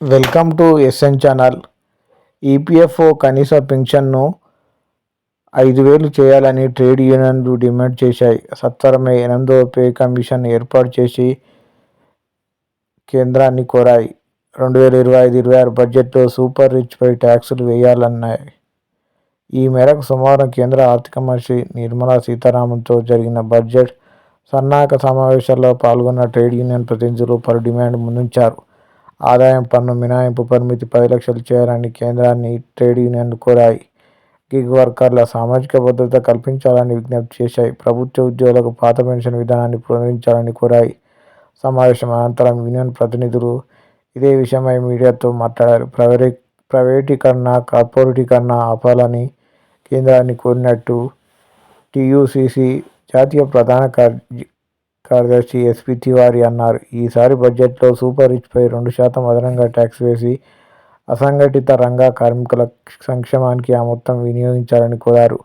Welcome to SN channel. EPFO కనీస పెన్షన్ను ఐదు వేలు చేయాలని ట్రేడ్ యూనియన్లు డిమాండ్ చేశాయి. సత్వరమే ఎనిమిదో పే కమిషన్ ఏర్పాటు చేసి కేంద్రాన్ని కోరాయి. రెండు వేల ఇరవై ఐదు ఇరవై ఆరు బడ్జెట్లో సూపర్ రిచ్పై ట్యాక్సులు వేయాలన్నాయి. ఈ మేరకు సోమవారం కేంద్ర ఆర్థిక మంత్రి నిర్మలా సీతారామన్తో జరిగిన బడ్జెట్ సన్నాహక సమావేశాల్లో పాల్గొన్న ట్రేడ్ యూనియన్ ప్రతినిధులు పలు డిమాండ్ ముందుంచారు. ఆదాయం పన్ను మినహాయింపు పరిమితి పది లక్షలు చేయాలని కేంద్రాన్ని ట్రేడ్ యూనియన్లు కోరాయి. గిగ్ వర్కర్ల సామాజిక భద్రత కల్పించాలని విజ్ఞప్తి చేశాయి. ప్రభుత్వ ఉద్యోగులకు పాత పెన్షన్ విధానాన్ని పునరుద్ధరించాలని కోరాయి. సమావేశం అనంతరం యూనియన్ ప్రతినిధులు ఇదే విషయమై మీడియాతో మాట్లాడారు. ప్రైవేటీ ప్రైవేటీకరణ కార్పొరేటీకరణ ఆపాలని కేంద్రాన్ని కోరినట్టు టీయూసీసీ జాతీయ ప్రధాన కార్య కార్యదర్శి ఎస్పీ తివారి అన్నారు. ఈసారి బడ్జెట్లో సూపర్ రిచ్పై రెండు శాతం అదనంగా ట్యాక్స్ వేసి అసంఘటిత రంగ కార్మికుల సంక్షేమానికి ఆ మొత్తం వినియోగించాలని కోరారు.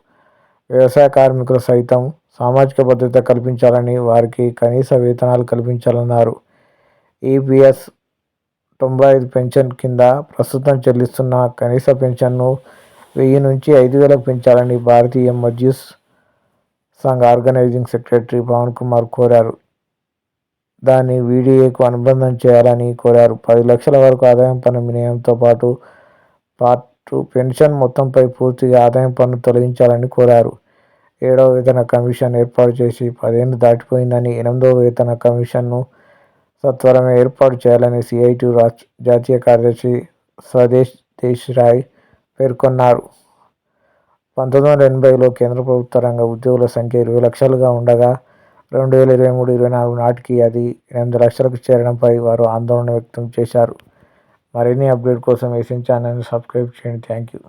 వ్యవసాయ కార్మికులు సైతం సామాజిక భద్రత కల్పించాలని వారికి కనీస వేతనాలు కల్పించాలన్నారు. ఈపీఎస్ తొంభై ఐదు పెన్షన్ కింద ప్రస్తుతం చెల్లిస్తున్న కనీస పెన్షన్ను వెయ్యి నుంచి ఐదు వేలకు పెంచాలని భారతీయ మజ్యూస్ సంఘ్ ఆర్గనైజింగ్ సెక్రటరీ పవన్ కుమార్ కోరారు. దాన్ని వీడిఏకు అనుబంధం చేయాలని కోరారు. పది లక్షల వరకు ఆదాయం పన్ను వినియోగంతో పాటు పాటు పెన్షన్ మొత్తంపై పూర్తిగా ఆదాయం పన్ను తొలగించాలని కోరారు. ఏడవ వేతన కమిషన్ ఏర్పాటు చేసి పదేళ్ళు దాటిపోయిందని ఎనిమిదవ వేతన కమిషన్ను సత్వరమే ఏర్పాటు చేయాలని సిఐటి రాష్ట్ర జాతీయ కార్యదర్శి స్వదేశ్ దేశ్ రాయ్ పేర్కొన్నారు. పంతొమ్మిది వందల ఎనభైలో కేంద్ర ప్రభుత్వ రంగ ఉద్యోగుల సంఖ్య ఇరవై లక్షలుగా ఉండగా రెండు వేల ఇరవై మూడు ఇరవై నాలుగు నాటికి అది ఎనిమిది లక్షలకు చేరడంపై వారు ఆందోళన వ్యక్తం చేశారు. మరిన్ని అప్డేట్ కోసం ఏషియన్ ఛానల్ని సబ్స్క్రైబ్ చేయండి. Thank you.